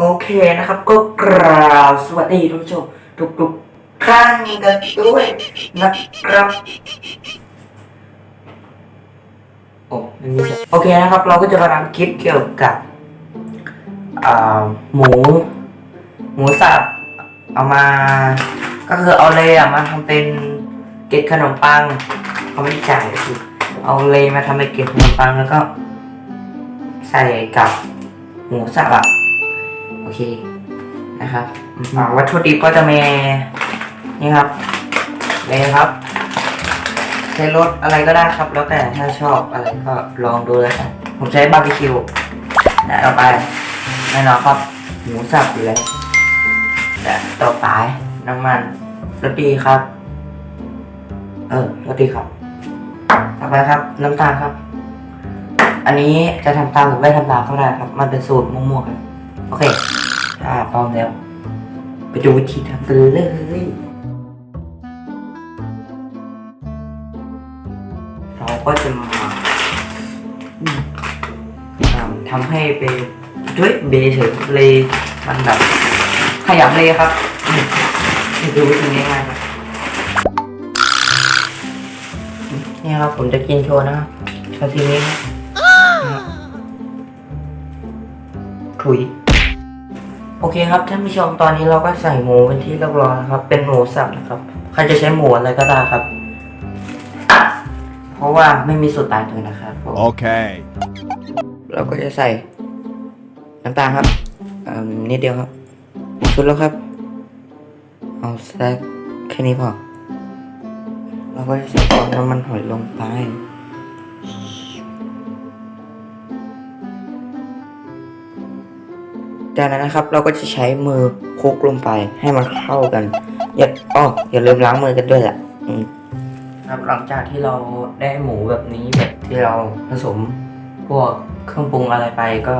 โอเคนะครับก็กราบสวัสดีทุกผู้ชมทุกๆท่านกันด้วยนะครับ โอ้ไม่มีเสียงโอเคนะครับ เราก็จะมาทำคลิปเกี่ยวกับอ่าหมู หมูสับเอามา ก็คือเอาเลยอะมาทำเป็นเกล็ดขนมปังเขาไม่จ่ายคือเอาเลยมาทำเป็นเกล็ดขนมปังแล้วก็ ใส่กับหมูสับอะ เคนะครับอ่าวัตถุดิบก็จะมีนี่ครับเลยครับใช้รสอะไรก็ได้ครับ แล้วแต่ถ้าชอบอะไรก็ลองดูเลยครับผมใช้บาร์บีคิวนะต่อไปแน่นอนครับหมูสับอยู่แล้วแต่ต่อไปน้ำมันรสดีครับ เออรสดีครับ ต่อไปครับ น้ำตาลครับ อันนี้จะทำตามหรือไม่ทำตามก็ได้ครับ มันเป็นสูตรมั่วๆกันโอเค ถ้าพร้อมแล้ว ไปดูวิธีทำกันเลยเราก็จะมาทำให้เป็นด้วยเบเฉยเลยมันแบบขยับเลยครับดูวิธีง่ายๆครับนี่ครับผมจะกินโชว์นะครับชาซิมิครับถุย โอเคครับท่านผู้ชมตอนนี้เราก็ใส่หมูเป็นที่เรียบร้อยนะครับ เป็นหมูสับนะครับ ใครจะใช้หมูอะไรก็ได้ครับ เพราะว่าไม่มีสูตรตายตัวนะครับผม Okay. เราก็จะใส่น้ำตาลครับอืมนิดเดียวครับชุดแล้วครับ เอาสักแค่นี้พอเราก็จะใส่ฟองน้ำมันหอยลงไป จากนั้นนะครับ เราก็จะใช้มือคลุกลงไปให้มันเข้ากัน อย่าอ้ออย่าลืมล้างมือกันด้วยแหละอืมครับหลังจากที่เราได้หมูแบบนี้แบบที่เราผสมพวกเครื่องปรุงอะไรไปก็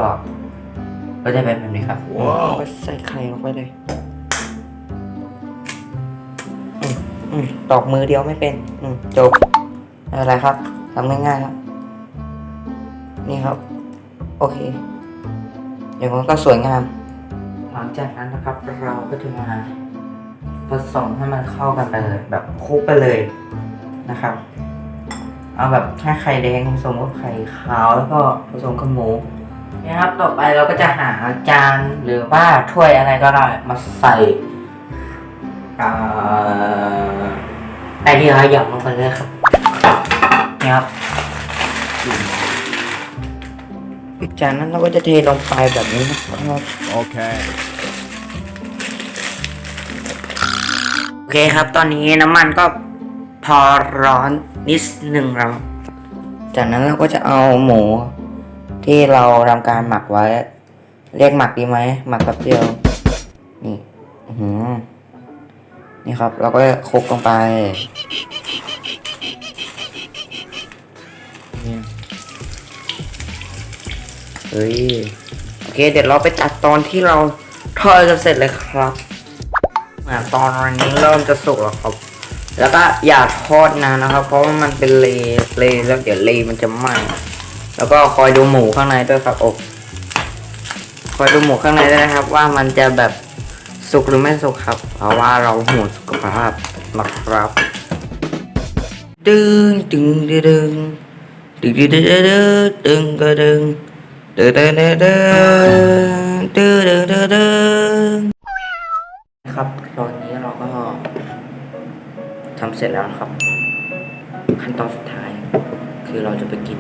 ก็จะเป็นแบบนี้ครับว้าวก็ใส่ไข่ลงไปเลยอืมอืมตอกมือเดียวไม่เป็น อืมจบไม่เป็นไรครับทำง่ายๆครับ นี่ครับ โอเค อย่างนั้นก็สวยงาม หลังจากนั้นนะครับเราก็จะมาผสมให้มันเข้ากันไปเลยแบบคลุกไปเลยนะครับ เอาแบบแค่ไข่แดงผสมกับไข่ขาวแล้วก็ผสมกับหมูนะครับต่อไปเราก็จะหาจานหรือว่าถ้วยอะไรก็ได้มาใส่อ่าไอที่เราหยำลงไปเลยครับนี่ครับ จากนั้นเราก็จะเทลงไปแบบนี้นะครับ Okay. โอเคครับ ตอนนี้น้ำมันก็พอร้อนนิดหนึ่งแล้วจากนั้นเราก็จะเอาหมู ที่เราทำการหมักไว้ เรียกหมักดีไหมหมักแป๊บเดียว นี่ อื้อหือนี่ครับ เราก็คลุกลงไป เฮ้ยโอเคเดี๋ยวเราไปตัดตอนที่เราทอดกันเสร็จเลยครับตอ่าตอนนี้เริ่มจะสุกแล้วครับ แล้วก็อย่าทอดนานนะครับ เพราะว่ามันเป็นเลเลแล้วเดี๋ยวเลมันจะไหม้แล้วก็คอยดูหมูข้างในด้วยครับอบคอยดูหมูข้างในด้วยนะครับ ว่ามันจะแบบสุกหรือไม่สุกครับ เพราะว่าเราห่วงสุขภาพนะครับดึงดึงดึงดึงดึงดึงดึงดึงดึง เดดดดดดดครับตอนนี้เราก็ทำเสร็จแล้วครับ ขั้นตอนสุดท้าย คือเราจะไปกิน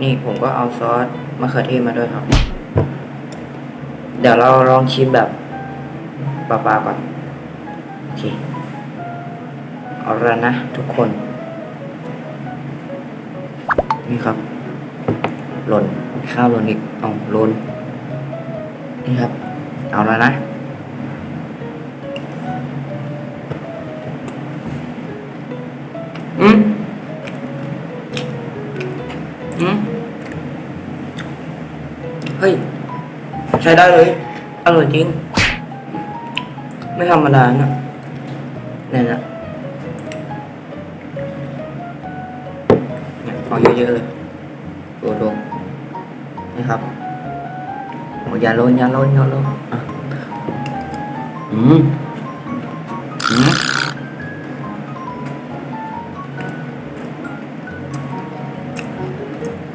นี่ผมก็เอาซอสมะเขือเทศมาด้วยครับ เดี๋ยวเราลองชิมแบบปลาๆก่อน โอเค เอาละนะทุกคน นี่ครับ หล่นข้าวหล่นอีกเอาหล่นนี่ครับ เอาแล้วนะอืมอืมเฮ้ย ใช้ได้เลย อร่อยจริง ไม่ธรรมดานะเนี่ยนะเนี่ยเอาเยอะๆเลยดูดู นี่ครับอ้ย่าล้นอย่าล้นอย่าล้นอืมอืม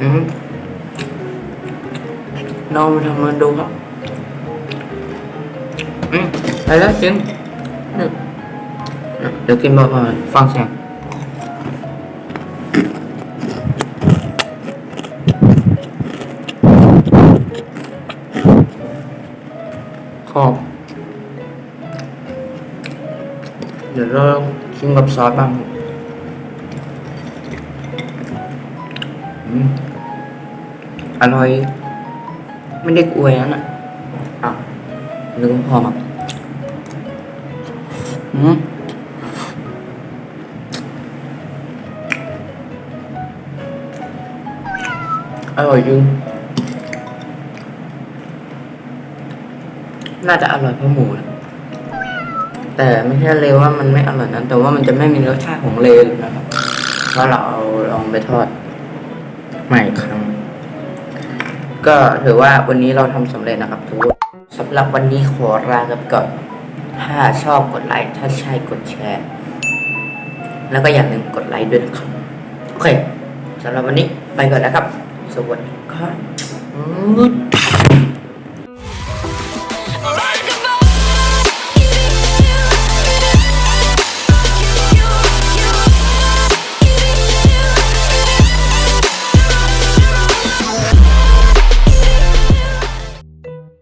อืมน้องมาทำมาดูครับอืมไปแล้วจริงอืมอะเดี๋ยวกินเบาๆฟังเสียง ขอบ เดี๋ยวเราชิมกับซอสบ้างอืมอร่อย ไม่ได้อวยนะน่ะอ้าวนึกว่าพอมาอืมอร่อยจริง น่าจะอร่อยเพราะหมูนะแต่ไม่ใช่เลยว่ามันไม่อร่อยนะแต่ว่ามันจะไม่มีรสชาติของเลนนะครับเพราะเราเอาลองไปทอดใหม่ครั้ง ก็ถือว่าวันนี้เราทำสำเร็จนะครับทุกคนสำหรับวันนี้ขอลากันไปก่อนถ้าชอบกดไลค์ถ้าใช่กดแชร์ แล้วก็อย่าลืมกดไลค์ด้วยนะครับโอเคสำหรับวันนี้ไปก่อนนะครับ สวัสดีครับ